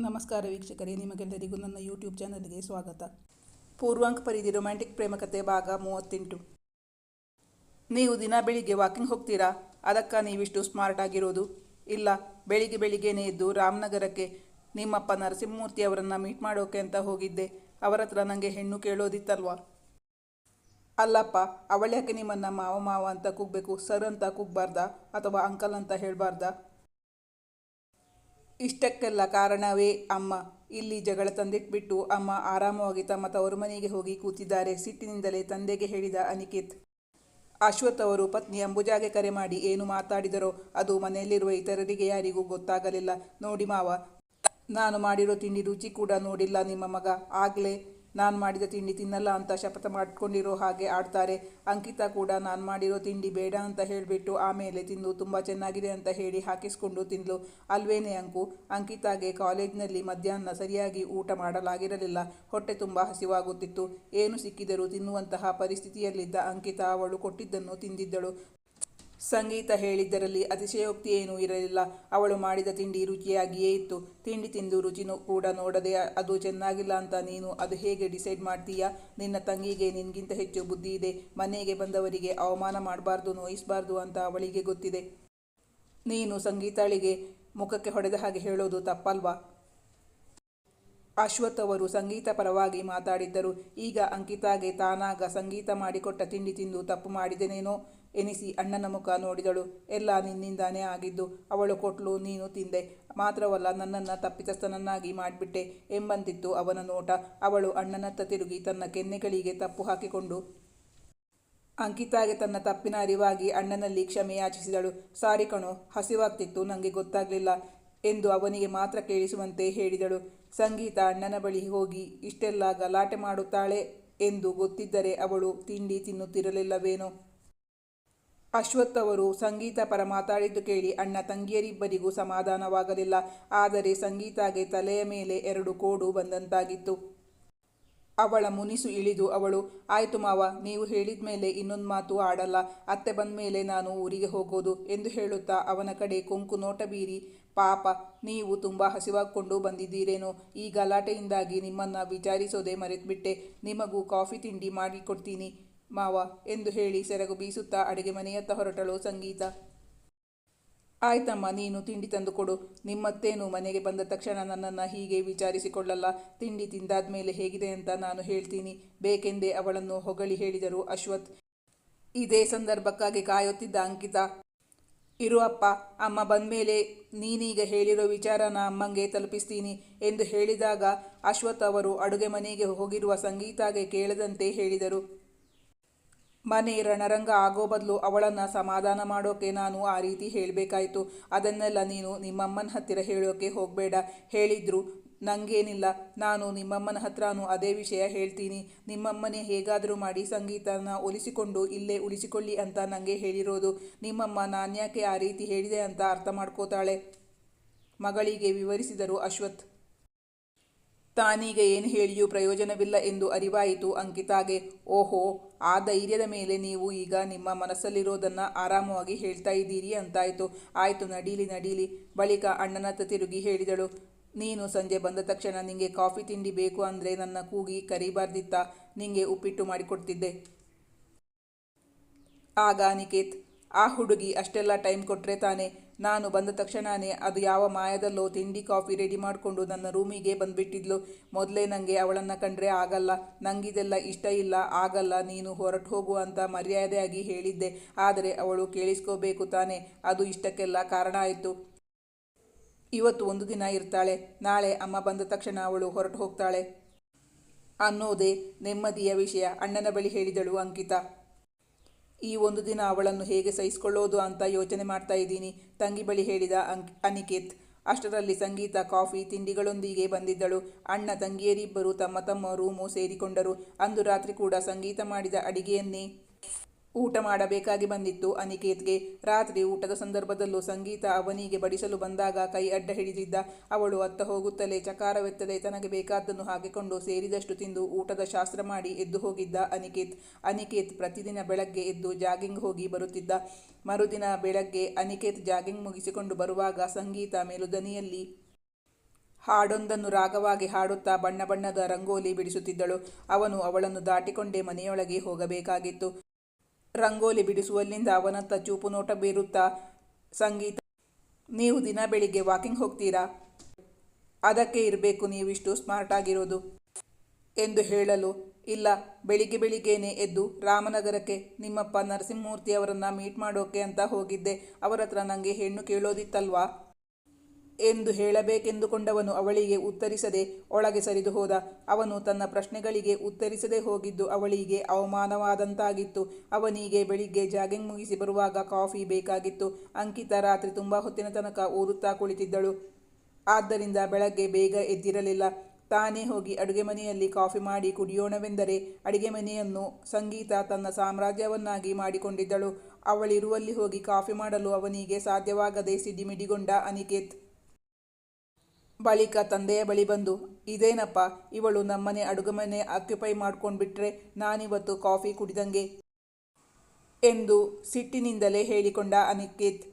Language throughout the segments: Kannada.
ನಮಸ್ಕಾರ ವೀಕ್ಷಕರೇ, ನಿಮಗೆಲ್ಲರಿಗೂ ನನ್ನ ಯೂಟ್ಯೂಬ್ ಚಾನಲ್ಗೆ ಸ್ವಾಗತ. ಪೂರ್ವಾಂಕ್ ಪರಿಧಿ ರೊಮ್ಯಾಂಟಿಕ್ ಪ್ರೇಮಕತೆ ಭಾಗ ಮೂವತ್ತೆಂಟು. ನೀವು ದಿನ ಬೆಳಿಗ್ಗೆ ವಾಕಿಂಗ್ ಹೋಗ್ತೀರಾ? ಅದಕ್ಕ ನೀವಿಷ್ಟು ಸ್ಮಾರ್ಟ್ ಆಗಿರೋದು. ಇಲ್ಲ, ಬೆಳಿಗ್ಗೆ ಬೆಳಿಗ್ಗೆನೇ ಎದ್ದು ರಾಮನಗರಕ್ಕೆ ನಿಮ್ಮಪ್ಪ ನರಸಿಂಹಮೂರ್ತಿ ಅವರನ್ನು ಮೀಟ್ ಮಾಡೋಕೆ ಅಂತ ಹೋಗಿದ್ದೆ. ಅವರ ಹತ್ರ ನನಗೆ ಹೆಣ್ಣು ಕೇಳೋದಿತ್ತಲ್ವಾ? ಅಲ್ಲಪ್ಪ, ಅವಳ್ಯಾಕೆ ನಿಮ್ಮನ್ನು ಮಾವ ಮಾವ ಅಂತ ಕೂಗಬೇಕು, ಸರ್ ಅಂತ ಕೂಗಬಾರ್ದಾ ಅಥವಾ ಅಂಕಲ್ ಅಂತ ಹೇಳಬಾರ್ದಾ? ಇಷ್ಟಕ್ಕೆಲ್ಲ ಕಾರಣವೇ ಅಮ್ಮ. ಇಲ್ಲಿ ಜಗಳ ತಂದಿಟ್ಬಿಟ್ಟು ಅಮ್ಮ ಆರಾಮವಾಗಿ ತಮ್ಮ ತವರು ಮನೆಗೆ ಹೋಗಿ ಕೂತಿದ್ದಾರೆ. ಸಿಟ್ಟಿನಿಂದಲೇ ತಂದೆಗೆ ಹೇಳಿದ ಅನಿಕೇತ್. ಅಶ್ವಥ್ ಅವರು ಪತ್ನಿ ಅಂಬುಜಾಗೆ ಕರೆ ಮಾಡಿ ಏನು ಮಾತಾಡಿದರೋ ಅದು ಮನೆಯಲ್ಲಿರುವ ಇತರರಿಗೆ ಯಾರಿಗೂ ಗೊತ್ತಾಗಲಿಲ್ಲ. ನೋಡಿ ಮಾವ, ನಾನು ಮಾಡಿರೋ ತಿಂಡಿ ರುಚಿ ಕೂಡ ನೋಡಿಲ್ಲ ನಿಮ್ಮ ಮಗ. ಆಗಲೇ ನಾನು ಮಾಡಿದ ತಿಂಡಿ ತಿನ್ನಲ್ಲ ಅಂತ ಶಪಥ ಮಾಡ್ಕೊಂಡಿರೋ ಹಾಗೆ ಆಡ್ತಾರೆ. ಅಂಕಿತಾ ಕೂಡ ನಾನು ಮಾಡಿರೋ ತಿಂಡಿ ಬೇಡ ಅಂತ ಹೇಳಿಬಿಟ್ಟು ಆಮೇಲೆ ತಿಂದು ತುಂಬ ಚೆನ್ನಾಗಿದೆ ಅಂತ ಹೇಳಿ ಹಾಕಿಸ್ಕೊಂಡು ತಿಂದ್ಲು. ಅಲ್ವೇನೆ ಅಂಕು? ಅಂಕಿತಾಗೆ ಕಾಲೇಜ್ನಲ್ಲಿ ಮಧ್ಯಾಹ್ನ ಸರಿಯಾಗಿ ಊಟ ಮಾಡಲಾಗಿರಲಿಲ್ಲ. ಹೊಟ್ಟೆ ತುಂಬ ಹಸಿವಾಗುತ್ತಿತ್ತು. ಏನು ಸಿಕ್ಕಿದರೂ ತಿನ್ನುವಂತಹ ಪರಿಸ್ಥಿತಿಯಲ್ಲಿದ್ದ ಅಂಕಿತಾ ಅವಳು ಕೊಟ್ಟಿದ್ದನ್ನು ತಿಂದಿದ್ದಳು. ಸಂಗೀತ ಹೇಳಿದ್ದರಲ್ಲಿ ಅತಿಶಯೋಕ್ತಿ ಏನೂ ಇರಲಿಲ್ಲ. ಅವಳು ಮಾಡಿದ ತಿಂಡಿ ರುಚಿಯಾಗಿಯೇ ಇತ್ತು. ತಿಂಡಿ ತಿಂದು ರುಚಿನೂ ಕೂಡ ನೋಡದೆ, ಅದು ಚೆನ್ನಾಗಿಲ್ಲ ಅಂತ ನೀನು ಅದು ಹೇಗೆ ಡಿಸೈಡ್ ಮಾಡ್ತೀಯಾ? ನಿನ್ನ ತಂಗಿಗೆ ನಿನ್ಗಿಂತ ಹೆಚ್ಚು ಬುದ್ಧಿ ಇದೆ. ಮನೆಗೆ ಬಂದವರಿಗೆ ಅವಮಾನ ಮಾಡಬಾರ್ದು, ನೋಯಿಸಬಾರ್ದು ಅಂತ ಅವಳಿಗೆ ಗೊತ್ತಿದೆ. ನೀನು ಸಂಗೀತಾಳಿಗೆ ಮುಖಕ್ಕೆ ಹೊಡೆದ ಹಾಗೆ ಹೇಳೋದು ತಪ್ಪಲ್ವಾ? ಅಶ್ವಥ್ ಅವರು ಸಂಗೀತ ಪರವಾಗಿ ಮಾತಾಡಿದ್ದರು. ಈಗ ಅಂಕಿತಾಗೆ ತಾನಾಗ ಸಂಗೀತ ಮಾಡಿಕೊಟ್ಟ ತಿಂಡಿ ತಿಂದು ತಪ್ಪು ಮಾಡಿದೆನೇನೋ? ಎನಿಸಿ ಅಣ್ಣನ ಮುಖ ನೋಡಿದಳು. ಎಲ್ಲ ನಿನ್ನಿಂದಾನೇ ಆಗಿದ್ದು ಅವಳು ಕೊಟ್ಲು, ನೀನು ತಿಂದೆ. ಮಾತ್ರವಲ್ಲ ನನ್ನನ್ನು ತಪ್ಪಿತಸ್ಥನನ್ನಾಗಿ ಮಾಡಿಬಿಟ್ಟೆ ಎಂಬಂತಿತ್ತು ಅವನ ನೋಟ. ಅವಳು ಅಣ್ಣನತ್ತ ತಿರುಗಿ ತನ್ನ ಕೆನ್ನೆಗಳಿಗೆ ತಪ್ಪು ಹಾಕಿಕೊಂಡು ಅಂಕಿತಾಗೆ ತನ್ನ ತಪ್ಪಿನ ಅರಿವಾಗಿ ಅಣ್ಣನಲ್ಲಿ ಕ್ಷಮೆ ಯಾಚಿಸಿದಳು. ಸಾರಿ ಕಣೋ, ಹಸಿವಾಗ್ತಿತ್ತು ನನಗೆ ಗೊತ್ತಾಗಲಿಲ್ಲ ಎಂದು ಅವನಿಗೆ ಮಾತ್ರ ಕೇಳಿಸುವಂತೆ ಹೇಳಿದಳು. ಸಂಗೀತ ಅಣ್ಣನ ಬಳಿ ಹೋಗಿ ಇಷ್ಟೆಲ್ಲ ಗಲಾಟೆ ಮಾಡುತ್ತಾಳೆ ಎಂದು ಗೊತ್ತಿದ್ದರೆ ಅವಳು ತಿಂಡಿ ತಿನ್ನುತ್ತಿರಲಿಲ್ಲವೇನೋ? ಅಶ್ವಥ್ ಅವರು ಸಂಗೀತ ಪರ ಮಾತಾಡಿದ್ದು ಕೇಳಿ ಅಣ್ಣ ತಂಗಿಯರಿಬ್ಬರಿಗೂ ಸಮಾಧಾನವಾಗಲಿಲ್ಲ. ಆದರೆ ಸಂಗೀತಾಗೆ ತಲೆಯ ಮೇಲೆ ಎರಡು ಕೋಡು ಬಂದಂತಾಗಿತ್ತು. ಅವಳ ಮುನಿಸು ಇಳಿದು ಅವಳು, ಆಯ್ತು ಮಾವ, ನೀವು ಹೇಳಿದ ಮೇಲೆ ಇನ್ನೊಂದು ಮಾತು ಆಡಲ್ಲ. ಅತ್ತೆ ಬಂದ ಮೇಲೆ ನಾನು ಊರಿಗೆ ಹೋಗೋದು ಎಂದು ಹೇಳುತ್ತಾ ಅವನ ಕಡೆ ಕೊಂಕು ನೋಟ ಬೀರಿ, ಪಾಪ, ನೀವು ತುಂಬ ಹಸಿವಾಗ್ಕೊಂಡು ಬಂದಿದ್ದೀರೇನೋ. ಈ ಗಲಾಟೆಯಿಂದಾಗಿ ನಿಮ್ಮನ್ನು ವಿಚಾರಿಸೋದೇ ಮರೆತುಬಿಟ್ಟೆ. ನಿಮಗೂ ಕಾಫಿ ತಿಂಡಿ ಮಾಡಿಕೊಡ್ತೀನಿ ಮಾವ, ಎಂದು ಹೇಳಿ ಸೆರಗು ಬೀಸುತ್ತಾ ಅಡುಗೆ ಮನೆಯತ್ತ ಹೊರಟಳು ಸಂಗೀತ. ಆಯ್ತಮ್ಮ, ನೀನು ತಿಂಡಿ ತಂದು ಕೊಡು. ನಿಮ್ಮತ್ತೇನು ಮನೆಗೆ ಬಂದ ತಕ್ಷಣ ನನ್ನನ್ನು ಹೀಗೆ ವಿಚಾರಿಸಿಕೊಳ್ಳಲ್ಲ. ತಿಂಡಿ ತಿಂದಾದ ಮೇಲೆ ಹೇಗಿದೆ ಅಂತ ನಾನು ಹೇಳ್ತೀನಿ. ಬೇಕೆಂದೇ ಅವಳನ್ನು ಹೊಗಳಿ ಹೇಳಿದರು ಅಶ್ವಥ್. ಇದೇ ಸಂದರ್ಭಕ್ಕಾಗಿ ಕಾಯುತ್ತಿದ್ದ ಅಂಕಿತ. ಇರು ಅಪ್ಪ, ಅಮ್ಮ ಬಂದಮೇಲೆ ನೀನೀಗ ಹೇಳಿರೋ ವಿಚಾರನ ಅಮ್ಮಂಗೆ ತಲುಪಿಸ್ತೀನಿ ಎಂದು ಹೇಳಿದಾಗ ಅಶ್ವಥ್ ಅವರು ಅಡುಗೆ ಮನೆಗೆ ಹೋಗಿರುವ ಸಂಗೀತಾಗೆ ಕೇಳದಂತೆ ಹೇಳಿದರು. ಮನೆ ರಣರಂಗ ಆಗೋ ಬದಲು ಅವಳನ್ನು ಸಮಾಧಾನ ಮಾಡೋಕೆ ನಾನು ಆ ರೀತಿ ಹೇಳಬೇಕಾಯ್ತು. ಅದನ್ನೆಲ್ಲ ನೀನು ನಿಮ್ಮಮ್ಮನ ಹತ್ತಿರ ಹೇಳೋಕೆ ಹೋಗಬೇಡ. ಹೇಳಿದ್ರು ನನಗೇನಿಲ್ಲ ನಾನು ನಿಮ್ಮಮ್ಮನ ಹತ್ರನೂ ಅದೇ ವಿಷಯ ಹೇಳ್ತೀನಿ. ನಿಮ್ಮಮ್ಮನೇ ಹೇಗಾದರೂ ಮಾಡಿ ಸಂಗೀತನ ಒಲಿಸಿಕೊಂಡು ಇಲ್ಲೇ ಉಳಿಸಿಕೊಳ್ಳಿ ಅಂತ ನನಗೆ ಹೇಳಿರೋದು. ನಿಮ್ಮಮ್ಮ ನಾನ್ಯಾಕೆ ಆ ರೀತಿ ಹೇಳಿದೆ ಅಂತ ಅರ್ಥ ಮಾಡ್ಕೋತಾಳೆ? ಮಗಳಿಗೆ ವಿವರಿಸಿದರು ಅಶ್ವಥ್. ತಾನೀಗ ಏನು ಹೇಳಿಯೂ ಪ್ರಯೋಜನವಿಲ್ಲ ಎಂದು ಅರಿವಾಯಿತು ಅಂಕಿತಾಗೆ. ಓಹೋ, ಆ ಧೈರ್ಯದ ಮೇಲೆ ನೀವು ಈಗ ನಿಮ್ಮ ಮನಸ್ಸಲ್ಲಿರೋದನ್ನು ಆರಾಮವಾಗಿ ಹೇಳ್ತಾ ಇದ್ದೀರಿ ಅಂತಾಯಿತು. ಆಯಿತು, ನಡೀಲಿ ನಡೀಲಿ. ಬಳಿಕ ಅಣ್ಣನತ್ತ ತಿರುಗಿ ಹೇಳಿದಳು. ನೀನು ಸಂಜೆ ಬಂದ ತಕ್ಷಣ ನಿಂಗೆ ಕಾಫಿ ತಿಂಡಿ ಬೇಕು ಅಂದರೆ ನನ್ನ ಕೂಗಿ ಕರಿಬಾರ್ದಿತ್ತ? ನಿಂಗೆ ಉಪ್ಪಿಟ್ಟು ಮಾಡಿಕೊಡ್ತಿದ್ದೆ. ಆಗ ನಿಕೇತ್ ಆ ಹುಡುಗಿ ಅಷ್ಟೆಲ್ಲ ಟೈಮ್ ಕೊಟ್ಟರೆ ತಾನೆ? ನಾನು ಬಂದ ತಕ್ಷಣನೇ ಅದು ಯಾವ ಮಾಯದಲ್ಲೋ ತಿಂಡಿ, ಕಾಫಿ ರೆಡಿ ಮಾಡಿಕೊಂಡು ನನ್ನ ರೂಮಿಗೆ ಬಂದುಬಿಟ್ಟಿದ್ಲು. ಮೊದಲೇ ನನಗೆ ಅವಳನ್ನು ಕಂಡ್ರೆ ಆಗಲ್ಲ. ನಂಗಿದೆಲ್ಲ ಇಷ್ಟ ಇಲ್ಲ. ಆಗಲ್ಲ, ನೀನು ಹೊರಟು ಹೋಗು ಅಂತ ಮರ್ಯಾದೆಯಾಗಿ ಹೇಳಿದ್ದೆ. ಆದರೆ ಅವಳು ಕೇಳಿಸ್ಕೋಬೇಕು ತಾನೆ. ಅದು ಇಷ್ಟಕ್ಕೆಲ್ಲ ಕಾರಣ ಆಯಿತು. ಇವತ್ತು ಒಂದು ದಿನ ಇರ್ತಾಳೆ. ನಾಳೆ ಅಮ್ಮ ಬಂದ ತಕ್ಷಣ ಅವಳು ಹೊರಟು ಹೋಗ್ತಾಳೆ. ಅನ್ನೋದೇ ನೆಮ್ಮದಿಯ ವಿಷಯ, ಅಣ್ಣನ ಬಳಿ ಹೇಳಿದಳು ಅಂಕಿತಾ. ಈ ಒಂದು ದಿನ ಅವಳನ್ನು ಹೇಗೆ ಸಹಿಸಿಕೊಳ್ಳೋದು ಅಂತ ಯೋಚನೆ ಮಾಡ್ತಾ ಇದ್ದೀನಿ, ತಂಗಿ ಬಳಿ ಹೇಳಿದ ಅಂಕ್, ಅನಿಕೇತ್. ಅಷ್ಟರಲ್ಲಿ ಸಂಗೀತ, ಕಾಫಿ, ತಿಂಡಿಗಳೊಂದಿಗೆ ಬಂದಿದ್ದಳು. ಅಣ್ಣ, ತಂಗಿಯರಿಬ್ಬರು ತಮ್ಮ ತಮ್ಮ ರೂಮು ಸೇರಿಕೊಂಡರು. ಅಂದು ರಾತ್ರಿ ಕೂಡ ಸಂಗೀತ ಮಾಡಿದ ಅಡಿಗೆಯನ್ನೇ ಊಟ ಮಾಡಬೇಕಾಗಿ ಬಂದಿತ್ತು. ಅನಿಕೇತ್ಗೆ ರಾತ್ರಿ ಊಟದ ಸಂದರ್ಭದಲ್ಲೂ ಸಂಗೀತ ಅವನಿಗೆ ಬಡಿಸಲು ಬಂದಾಗ ಕೈ ಅಡ್ಡ ಹಿಡಿದಿದ್ದ ಅವಳು ಅತ್ತ ಹೋಗುತ್ತಲೇ ಚಕಾರವೆತ್ತದೆ ತನಗೆ ಬೇಕಾದ್ದನ್ನು ಹಾಕಿಕೊಂಡು ಸೇರಿದಷ್ಟು ತಿಂದು ಊಟದ ಶಾಸ್ತ್ರ ಮಾಡಿ ಎದ್ದು ಹೋಗಿದ್ದ ಅನಿಕೇತ್. ಅನಿಕೇತ್ ಪ್ರತಿದಿನ ಬೆಳಗ್ಗೆ ಎದ್ದು ಜಾಗಿಂಗ್ ಹೋಗಿ ಬರುತ್ತಿದ್ದ. ಮರುದಿನ ಬೆಳಗ್ಗೆ ಅನಿಕೇತ್ ಜಾಗಿಂಗ್ ಮುಗಿಸಿಕೊಂಡು ಬರುವಾಗ ಸಂಗೀತ ಮೇಲುದನಿಯಲ್ಲಿ ಹಾಡೊಂದನ್ನು ರಾಗವಾಗಿ ಹಾಡುತ್ತಾ ಬಣ್ಣ ಬಣ್ಣದ ರಂಗೋಲಿ ಬಿಡಿಸುತ್ತಿದ್ದಳು. ಅವನು ಅವಳನ್ನು ದಾಟಿಕೊಂಡೇ ಮನೆಯೊಳಗೆ ಹೋಗಬೇಕಾಗಿತ್ತು. ರಂಗೋಲಿ ಬಿಡಿಸುವಲ್ಲಿಂದ ಅವನತ್ತ ಚೂಪು ನೋಟ ಬೀರುತ್ತಾ ಸಂಗೀತ. ನೀವು ದಿನ ಬೆಳಿಗ್ಗೆ ವಾಕಿಂಗ್ ಹೋಗ್ತೀರಾ? ಅದಕ್ಕೆ ಇರಬೇಕು ನೀವಿಷ್ಟು ಸ್ಮಾರ್ಟ್ ಆಗಿರೋದು ಎಂದು ಹೇಳಲು, ಇಲ್ಲ, ಬೆಳಿಗ್ಗೆ ಬೆಳಿಗ್ಗೆನೆ ಎದ್ದು ರಾಮನಗರಕ್ಕೆ ನಿಮ್ಮಪ್ಪ ನರಸಿಂಹಮೂರ್ತಿ ಅವರನ್ನು ಮೀಟ್ ಮಾಡೋಕೆ ಅಂತ ಹೋಗಿದ್ದೆ. ಅವರ ಹತ್ರ ನನಗೆ ಹೆಣ್ಣು ಕೇಳೋದಿತ್ತಲ್ವಾ? ಎಂದು ಹೇಳಬೇಕೆಂದುಕೊಂಡವನು ಅವಳಿಗೆ ಉತ್ತರಿಸದೆ ಒಳಗೆ ಸರಿದು ಹೋದ. ಅವನು ತನ್ನ ಪ್ರಶ್ನೆಗಳಿಗೆ ಉತ್ತರಿಸದೆ ಹೋಗಿದ್ದು ಅವಳಿಗೆ ಅವಮಾನವಾದಂತಾಗಿತ್ತು. ಅವನಿಗೆ ಬೆಳಿಗ್ಗೆ ಜಾಗಿಂಗ್ ಮುಗಿಸಿ ಬರುವಾಗ ಕಾಫಿ ಬೇಕಾಗಿತ್ತು. ಅಂಕಿತ ರಾತ್ರಿ ತುಂಬ ಹೊತ್ತಿನ ತನಕ ಓದುತ್ತಾ ಕುಳಿತಿದ್ದಳು. ಆದ್ದರಿಂದ ಬೆಳಗ್ಗೆ ಬೇಗ ಎದ್ದಿರಲಿಲ್ಲ. ತಾನೇ ಹೋಗಿ ಅಡುಗೆ ಮನೆಯಲ್ಲಿ ಕಾಫಿ ಮಾಡಿ ಕುಡಿಯೋಣವೆಂದರೆ ಅಡುಗೆ ಮನೆಯನ್ನು ಸಂಗೀತ ತನ್ನ ಸಾಮ್ರಾಜ್ಯವನ್ನಾಗಿ ಮಾಡಿಕೊಂಡಿದ್ದಳು. ಅವಳಿರುವಲ್ಲಿ ಹೋಗಿ ಕಾಫಿ ಮಾಡಲು ಅವನಿಗೆ ಸಾಧ್ಯವಾಗದೆ ಸಿಡಿಮಿಡಿಗೊಂಡ ಅನಿಕೇತ್. ಬಳಿಕ ತಂದೆಯ ಬಳಿ ಬಂದು, ಇದೇನಪ್ಪ, ಇವಳು ನಮ್ಮನೆ ಅಡುಗೆಮನೆ ಆಕ್ಯುಪೈ ಮಾಡ್ಕೊಂಡ್ಬಿಟ್ರೆ ನಾನಿವತ್ತು ಕಾಫಿ ಕುಡಿದಂಗೆ ಎಂದು ಸಿಟ್ಟಿನಿಂದಲೇ ಹೇಳಿಕೊಂಡ ಅನಿಕೇತ್.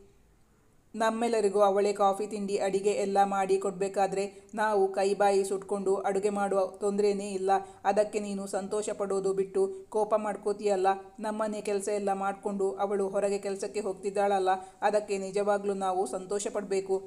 ನಮ್ಮೆಲ್ಲರಿಗೂ ಅವಳೇ ಕಾಫಿ ತಿಂಡಿ, ಅಡಿಗೆ ಎಲ್ಲ ಮಾಡಿ ಕೊಡಬೇಕಾದ್ರೆ ನಾವು ಕೈಬಾಯಿ ಸುಟ್ಕೊಂಡು ಅಡುಗೆ ಮಾಡುವ ತೊಂದರೆನೇ ಇಲ್ಲ. ಅದಕ್ಕೆ ನೀನು ಸಂತೋಷ ಪಡೋದು ಬಿಟ್ಟು ಕೋಪ ಮಾಡ್ಕೋತೀಯಲ್ಲ? ನಮ್ಮನೆ ಕೆಲಸ ಎಲ್ಲ ಮಾಡಿಕೊಂಡು ಅವಳು ಹೊರಗೆ ಕೆಲಸಕ್ಕೆ ಹೋಗ್ತಿದ್ದಾಳಲ್ಲ? ಅದಕ್ಕೆ ನಿಜವಾಗ್ಲೂ ನಾವು ಸಂತೋಷ ಪಡಬೇಕು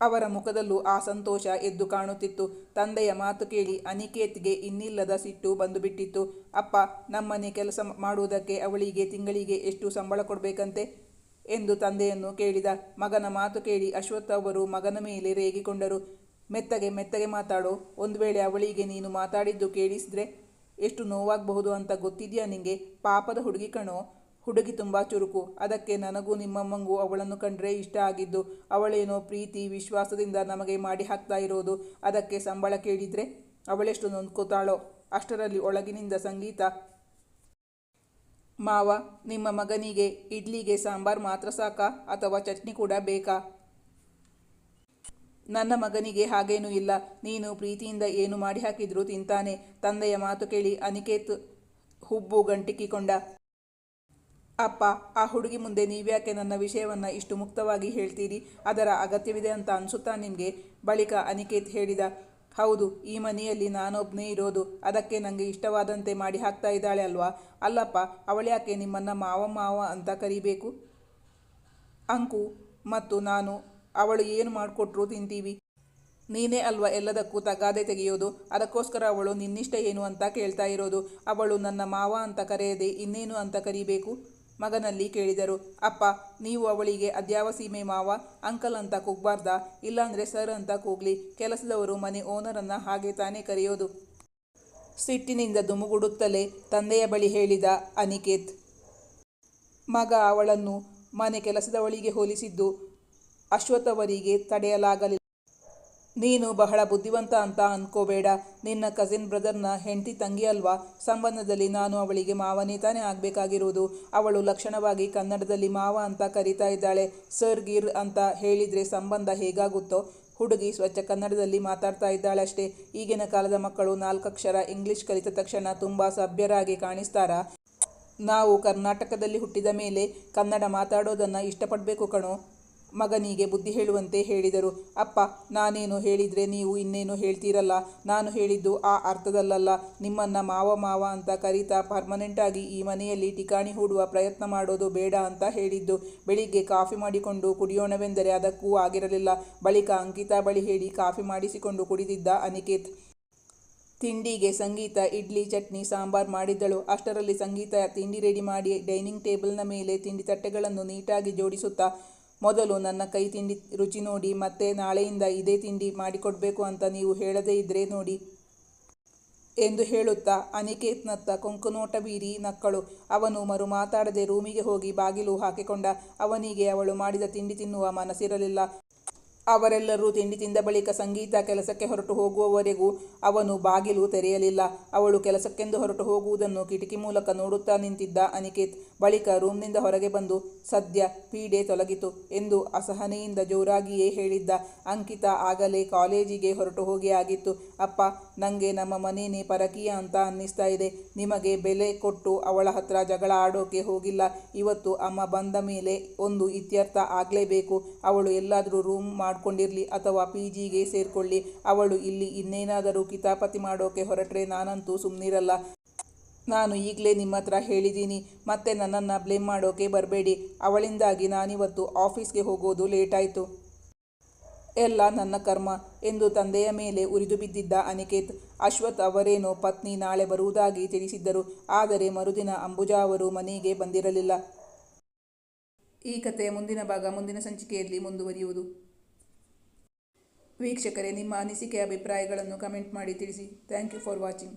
ಅವರ ಮುಖದಲ್ಲೂ ಆ ಸಂತೋಷ ಎದ್ದು ಕಾಣುತ್ತಿತ್ತು. ತಂದೆಯ ಮಾತು ಕೇಳಿ ಅನಿಕೇತ್ಗೆ ಇನ್ನಿಲ್ಲದ ಸಿಟ್ಟು ಬಂದುಬಿಟ್ಟಿತ್ತು. ಅಪ್ಪ, ನಮ್ಮನೆ ಕೆಲಸ ಮಾಡುವುದಕ್ಕೆ ಅವಳಿಗೆ ತಿಂಗಳಿಗೆ ಎಷ್ಟು ಸಂಬಳ ಕೊಡಬೇಕಂತೆ? ಎಂದು ತಂದೆಯನ್ನು ಕೇಳಿದ. ಮಗನ ಮಾತು ಕೇಳಿ ಅಶ್ವತ್ಥ ಅವರು ಮಗನ ಮೇಲೆ ರೇಗಿಕೊಂಡರು. ಮೆತ್ತಗೆ ಮೆತ್ತಗೆ ಮಾತಾಡೋ. ಒಂದು ವೇಳೆ ಅವಳಿಗೆ ನೀನು ಮಾತಾಡಿದ್ದು ಕೇಳಿಸಿದ್ರೆ ಎಷ್ಟು ನೋವಾಗಬಹುದು ಅಂತ ಗೊತ್ತಿದೆಯಾ ನಿಂಗೆ? ಪಾಪದ ಹುಡುಗಿ ಕಣೋ. ಹುಡುಗಿ ತುಂಬ ಚುರುಕು. ಅದಕ್ಕೆ ನನಗೂ ನಿಮ್ಮಮ್ಮಂಗೂ ಅವಳನ್ನು ಕಂಡ್ರೆ ಇಷ್ಟ ಆಗಿದ್ದು, ಅವಳೇನೋ ಪ್ರೀತಿ, ವಿಶ್ವಾಸದಿಂದ ನಮಗೆ ಮಾಡಿ ಹಾಕ್ತಾ ಇರೋದು. ಅದಕ್ಕೆ ಸಂಬಳ ಕೇಳಿದರೆ ಅವಳೆಷ್ಟು ನೊಂದ್ಕೋತಾಳೋ? ಅಷ್ಟರಲ್ಲಿ ಒಳಗಿನಿಂದ ಸಂಗೀತ. ಮಾವ, ನಿಮ್ಮ ಮಗನಿಗೆ ಇಡ್ಲಿಗೆ ಸಾಂಬಾರ್ ಮಾತ್ರ ಸಾಕಾ ಅಥವಾ ಚಟ್ನಿ ಕೂಡ ಬೇಕಾ? ನನ್ನ ಮಗನಿಗೆ ಹಾಗೇನೂ ಇಲ್ಲ. ನೀನು ಪ್ರೀತಿಯಿಂದ ಏನು ಮಾಡಿ ಹಾಕಿದ್ರೂ ತಿಂತಾನೆ. ತಂದೆಯ ಮಾತು ಕೇಳಿ ಅನಿಕೇತ್ ಹುಬ್ಬು ಗಂಟಿಕ್ಕಿಕೊಂಡ ಅಪ್ಪ, ಆ ಹುಡುಗಿ ಮುಂದೆ ನೀವ್ಯಾಕೆ ನನ್ನ ವಿಷಯವನ್ನ ಇಷ್ಟು ಮುಕ್ತವಾಗಿ ಹೇಳ್ತೀರಿ? ಅದರ ಅಗತ್ಯವಿದೆ ಅಂತ ಅನ್ಸುತ್ತಾ ನಿಮಗೆ? ಬಳಿಕ ಅನಿಕೇತ್ ಹೇಳಿದ, ಹೌದು, ಈ ಮನೆಯಲ್ಲಿ ನಾನೊಬ್ಬನೇ ಇರೋದು. ಅದಕ್ಕೆ ನನಗೆ ಇಷ್ಟವಾದಂತೆ ಮಾಡಿ ಹಾಕ್ತಾ ಇದ್ದಾಳೆ ಅಲ್ವಾ? ಅಲ್ಲಪ್ಪ ಅವಳ್ಯಾಕೆ ನಿಮ್ಮನ್ನ ಮಾವ ಮಾವ ಅಂತ ಕರಿಬೇಕು? ಅಂಕು, ಮತ್ತು ನಾನು, ಅವಳು ಏನು ಮಾಡಿಕೊಟ್ರು ತಿಂತೀವಿ? ನೀನೇ ಅಲ್ವಾ ಎಲ್ಲದಕ್ಕೂ ತಗಾದೆ ತೆಗೆಯೋದು? ಅದಕ್ಕೋಸ್ಕರ ಅವಳು ನಿನ್ನಿಷ್ಟ ಏನು ಅಂತ ಕೇಳ್ತಾ ಇರೋದು? ಅವಳು ನನ್ನ ಮಾವ ಅಂತ ಕರೆಯದೆ ಇನ್ನೇನು ಅಂತ ಕರಿಬೇಕು? ಮಗನಲ್ಲಿ ಕೇಳಿದರು, ಅಪ್ಪ, ನೀವು ಅವಳಿಗೆ ಅದ್ಯಾವ ಸೀಮೆ ಮಾವ, ಅಂಕಲ್ ಅಂತ ಕೂಗ್ಬಾರ್ದಾ? ಇಲ್ಲಾಂದ್ರೆ ಸರ್ ಅಂತ ಕೂಗ್ಲಿ, ಕೆಲಸದವರು ಮನೆ ಓನರನ್ನ ಹಾಗೆ ತಾನೇ ಕರೆಯೋದು. ಸಿಟ್ಟಿನಿಂದ ದುಮುಗುಡುತ್ತಲೇ ತಂದೆಯ ಬಳಿ ಹೇಳಿದ ಅನಿಕೇತ್, ಮಗ ಅವಳನ್ನು ಮನೆ ಕೆಲಸದವಳಿಗೆ ಹೋಲಿಸಿದ್ದು ಅಶ್ವಥವರಿಗೆ ತಡೆಯಲಾಗಲಿಲ್ಲ. ನೀನು ಬಹಳ ಬುದ್ಧಿವಂತ ಅಂತ ಅನ್ಕೋಬೇಡ. ನಿನ್ನ ಕಸಿನ್ ಬ್ರದರ್ನ ಹೆಂಡತಿ ತಂಗಿ ಅಲ್ವಾ? ಸಂಬಂಧದಲ್ಲಿ ನಾನು ಅವಳಿಗೆ ಮಾವನೇ ತಾನೇ ಆಗಬೇಕಾಗಿರುವುದು ಅವಳು ಲಕ್ಷಣವಾಗಿ ಕನ್ನಡದಲ್ಲಿ ಮಾವ ಅಂತ ಕರೀತಾ ಇದ್ದಾಳೆ. ಸರ್ ಗಿರ್ ಅಂತ ಹೇಳಿದರೆ ಸಂಬಂಧ ಹೇಗಾಗುತ್ತೋ? ಹುಡುಗಿ ಸ್ವಚ್ಛ ಕನ್ನಡದಲ್ಲಿ ಮಾತಾಡ್ತಾ ಇದ್ದಾಳಷ್ಟೇ. ಈಗಿನ ಕಾಲದ ಮಕ್ಕಳು ನಾಲ್ಕಕ್ಷರ ಇಂಗ್ಲಿಷ್ ಕಲಿತ ತಕ್ಷಣ ತುಂಬ ಸಭ್ಯರಾಗಿ ಕಾಣಿಸ್ತಾರಾ? ನಾವು ಕರ್ನಾಟಕದಲ್ಲಿ ಹುಟ್ಟಿದ ಮೇಲೆ ಕನ್ನಡ ಮಾತಾಡೋದನ್ನು ಇಷ್ಟಪಡಬೇಕು ಕಣೋ. ಮಗನಿಗೆ ಬುದ್ಧಿ ಹೇಳುವಂತೆ ಹೇಳಿದರು. ಅಪ್ಪ, ನಾನೇನು ಹೇಳಿದರೆ ನೀವು ಇನ್ನೇನು ಹೇಳ್ತೀರಲ್ಲ? ನಾನು ಹೇಳಿದ್ದು ಆ ಅರ್ಥದಲ್ಲಲ್ಲ. ನಿಮ್ಮನ್ನ ಮಾವ ಮಾವ ಅಂತ ಕರೀತಾ ಪರ್ಮನೆಂಟಾಗಿ ಈ ಮನೆಯಲ್ಲಿ ಠಿಕಾಣಿ ಹೂಡುವ ಪ್ರಯತ್ನ ಮಾಡೋದು ಬೇಡ ಅಂತ ಹೇಳಿದ್ದು. ಬೆಳಿಗ್ಗೆ ಕಾಫಿ ಮಾಡಿಕೊಂಡು ಕುಡಿಯೋಣವೆಂದರೆ ಅದಕ್ಕೂ ಆಗಿರಲಿಲ್ಲ. ಬಳಿಕ ಅಂಕಿತಾ ಬಳಿ ಹೇಳಿ ಕಾಫಿ ಮಾಡಿಸಿಕೊಂಡು ಕುಡಿದಿದ್ದ ಅನಿಕೇತ್. ತಿಂಡಿಗೆ ಸಂಗೀತ, ಇಡ್ಲಿ, ಚಟ್ನಿ, ಸಾಂಬಾರ್ ಮಾಡಿದ್ದಳು. ಅಷ್ಟರಲ್ಲಿ ಸಂಗೀತ ತಿಂಡಿ ರೆಡಿ ಮಾಡಿ ಡೈನಿಂಗ್ ಟೇಬಲ್ನ ಮೇಲೆ ತಿಂಡಿ ತಟ್ಟೆಗಳನ್ನು ನೀಟಾಗಿ ಜೋಡಿಸುತ್ತಾ ಮೊದಲು ನನ್ನ ಕೈ ತಿಂಡಿ ರುಚಿ ನೋಡಿ, ಮತ್ತೆ ನಾಳೆಯಿಂದ ಇದೇ ತಿಂಡಿ ಮಾಡಿಕೊಡ್ಬೇಕು ಅಂತ ನೀವು ಹೇಳದೇ ಇದ್ರೆ ನೋಡಿ ಎಂದು ಹೇಳುತ್ತಾ ಅನಿಕೇತ್ನತ್ತ ಕೊಂಕುನೋಟ ಬೀರಿ ನಕ್ಕಳು. ಅವನು ಮರು ಮಾತಾಡದೆ ರೂಮಿಗೆ ಹೋಗಿ ಬಾಗಿಲು ಹಾಕಿಕೊಂಡ. ಅವನಿಗೆ ಅವಳು ಮಾಡಿದ ತಿಂಡಿ ತಿನ್ನುವ ಮನಸ್ಸಿರಲಿಲ್ಲ. ಅವರೆಲ್ಲರೂ ತಿಂಡಿ ತಿಂದ ಬಳಿಕ ಸಂಗೀತ ಕೆಲಸಕ್ಕೆ ಹೊರಟು ಹೋಗುವವರೆಗೂ ಅವನು ಬಾಗಿಲು ತೆರೆಯಲಿಲ್ಲ. ಅವಳು ಕೆಲಸಕ್ಕೆಂದು ಹೊರಟು ಹೋಗುವುದನ್ನು ಕಿಟಕಿ ಮೂಲಕ ನೋಡುತ್ತಾ ನಿಂತಿದ್ದ ಅನಿಕೇತ್. ಬಳಿಕ ರೂಮ್ನಿಂದ ಹೊರಗೆ ಬಂದು, ಸದ್ಯ ಪೀಡೆ ತೊಲಗಿತು ಎಂದು ಅಸಹನೆಯಿಂದ ಜೋರಾಗಿಯೇ ಹೇಳಿದ್ದ ಅಂಕಿತಾ ಆಗಲೇ ಕಾಲೇಜಿಗೆ ಹೊರಟು ಹೋಗಿ ಆಗಿತ್ತು. ಅಪ್ಪ, ನಂಗೆ ನಮ್ಮ ಮನೇನೆ ಪರಕೀಯ ಅಂತ ಅನ್ನಿಸ್ತಾ ಇದೆ. ನಿಮಗೆ ಬೆಲೆ ಕೊಟ್ಟು ಅವಳ ಹತ್ರ ಜಗಳ ಆಡೋಕೆ ಹೋಗಿಲ್ಲ. ಇವತ್ತು ಅಮ್ಮ ಬಂದ ಮೇಲೆ ಒಂದು ಇತ್ಯರ್ಥ ಆಗಲೇಬೇಕು. ಅವಳು ಎಲ್ಲಾದರೂ ರೂಮ್ ಮಾಡ್ಕೊಂಡಿರಲಿ ಅಥವಾ ಪಿ ಜಿಗೆ ಸೇರಿಕೊಳ್ಳಿ. ಅವಳು ಇಲ್ಲಿ ಇನ್ನೇನಾದರೂ ಕಿತಾಪತಿ ಮಾಡೋಕೆ ಹೊರಟ್ರೆ ನಾನಂತೂ ಸುಮ್ಮನಿರಲ್ಲ ನಾನು ಈಗಲೇ ನಿಮ್ಮ ಹತ್ರ ಹೇಳಿದ್ದೀನಿ, ಮತ್ತೆ ನನ್ನನ್ನು ಬ್ಲೇಮ್ ಮಾಡೋಕೆ ಬರಬೇಡಿ. ಅವಳಿಂದಾಗಿ ನಾನಿವತ್ತು ಆಫೀಸ್ಗೆ ಹೋಗೋದು ಲೇಟಾಯಿತು. ಎಲ್ಲ ನನ್ನ ಕರ್ಮ, ಎಂದು ತಂದೆಯ ಮೇಲೆ ಉರಿದು ಬಿದ್ದಿದ್ದ ಅನಿಕೇತ್, ಅಶ್ವಥ್ ಅವರೇನೋ ಪತ್ನಿ ನಾಳೆ ಬರುವುದಾಗಿ ತಿಳಿಸಿದ್ದರು, ಆದರೆ ಮರುದಿನ ಅಂಬುಜಾ ಅವರು ಮನೆಗೆ ಬಂದಿರಲಿಲ್ಲ. ಈ ಕಥೆಯ ಮುಂದಿನ ಭಾಗ, ಮುಂದಿನ ಸಂಚಿಕೆಯಲ್ಲಿ ಮುಂದುವರಿಯುವುದು. ವೀಕ್ಷಕರೇ, ನಿಮ್ಮ ಅನಿಸಿಕೆ, ಅಭಿಪ್ರಾಯಗಳನ್ನು ಕಮೆಂಟ್ ಮಾಡಿ ತಿಳಿಸಿ. Thank you for watching.